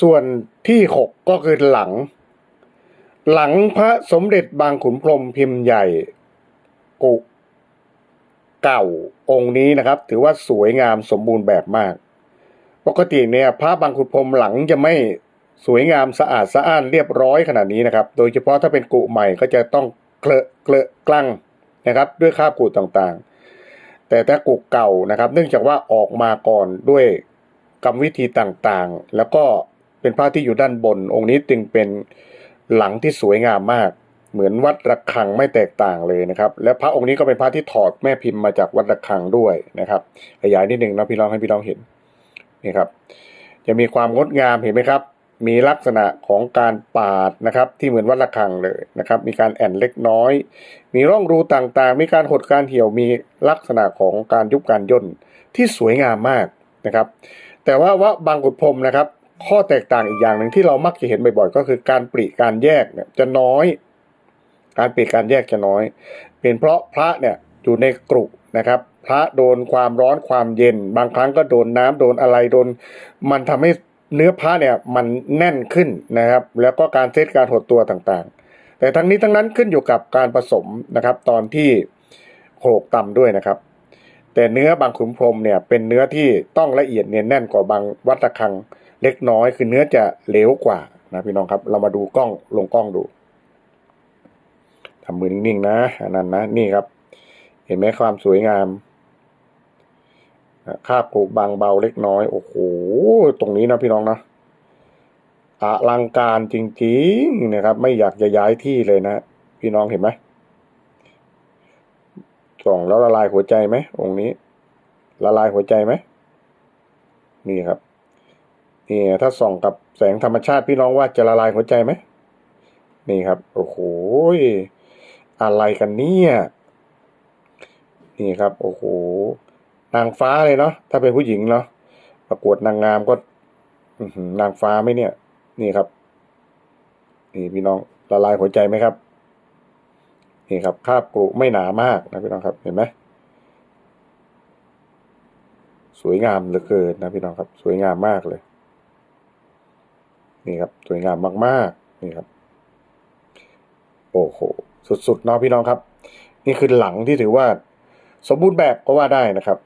ส่วนที่หกก็คือหลัง หลังพระสมเด็จบางขุนพรมพิมพ์ใหญ่ กุเก่าองค์นี้นะครับ ถือว่าสวยงามสมบูรณ์แบบมาก ปกติเนี่ยพระบางขุนพรมหลังจะไม่สวยงามสะอาดสะอ้านเรียบร้อยขนาดนี้นะครับ โดยเฉพาะถ้าเป็นกุใหม่ก็จะต้องเกลอะเกลอะกลังนะครับด้วยคราบกุต่างๆ แต่ถ้ากุเก่านะครับ เนื่องจากว่าออกมาก่อนด้วยกรรมวิธีต่างๆ แล้วก็ เป็นพระที่อยู่ด้านบน องค์นี้จึงเป็นหลังที่สวยงามมาก เหมือนวัดระฆังไม่แตกต่างเลยนะครับ และพระองค์นี้ก็เป็นพระที่ถอดแม่พิมพ์มาจากวัดระฆังด้วยนะครับ ขยายนิดหนึ่งนะพี่น้องให้พี่น้องเห็นนี่ครับ จะมีความงดงามเห็นไหมครับ มีลักษณะของการปาดนะครับที่เหมือนวัดระฆังเลยนะครับ มีการแอนเล็กน้อย มีร่องรูต่างๆ มีการหดการเหี่ยวมีลักษณะของการยุบการย่นที่สวยงามมากนะครับ แต่ว่าว่าบางกุฎพรมนะครับ ข้อแตกต่างอีกอย่างหนึ่งที่เรามักจะเห็นบ่อยๆก็คือการปริการแยกเนี่ยจะน้อย การปริการแยกจะน้อย เป็นเพราะพระเนี่ยอยู่ในกรุนะครับ พระโดนความร้อนความเย็น บางครั้งก็โดนน้ำโดนอะไรโดน มันทำให้เนื้อพระเนี่ยมันแน่นขึ้นนะครับ แล้วก็การเซตการหดตัวต่างๆ แต่ทั้งนี้ทั้งนั้นขึ้นอยู่กับการผสมนะครับ ตอนที่โขลกตำด้วยนะครับ แต่เนื้อบางขุนพรมเนี่ยเป็นเนื้อที่ต้องละเอียดเนียนแน่นกว่าบางวัดระฆัง เล็กน้อย คือเนื้อจะเหลวกว่านะพี่น้องครับ เรามาดูกล้องลงกล้องดูทำมือนิ่งๆนะอันนั้นนะนี่ครับ เห็นไหมความสวยงามคาบกรุบางเบาเล็กน้อย โอ้โห ตรงนี้นะพี่น้องนะอลังการจริงๆนะครับ ไม่อยากจะย้ายที่เลยนะ พี่น้องเห็นไหมส่องแล้วละลายหัวใจไหมองค์นี้ ละลายหัวใจไหมนี่ครับ นี่ถ้าส่องกับแสงธรรมชาติพี่น้องว่าจะละลายหัวใจไหมนี่ครับ โอ้โหอะไรกันเนี่ยนี่ครับ โอ้โหนางฟ้าเลยเนาะถ้าเป็นผู้หญิงเนาะประกวดนางงามก็นางฟ้าไหมเนี่ย นี่ครับ นี่พี่น้องละลายหัวใจไหมครับ นี่ครับคาบกรุไม่หนามากนะพี่น้องครับ เห็นไหมสวยงามเหลือเกินนะพี่น้องครับ สวยงามมากเลย นี่ครับสวยงามมากๆนี่ครับโอ้โหสุดๆเนาะพี่น้องครับ นี่คือหลังที่ถือว่า สมบูรณ์แบบก็ว่าได้นะครับ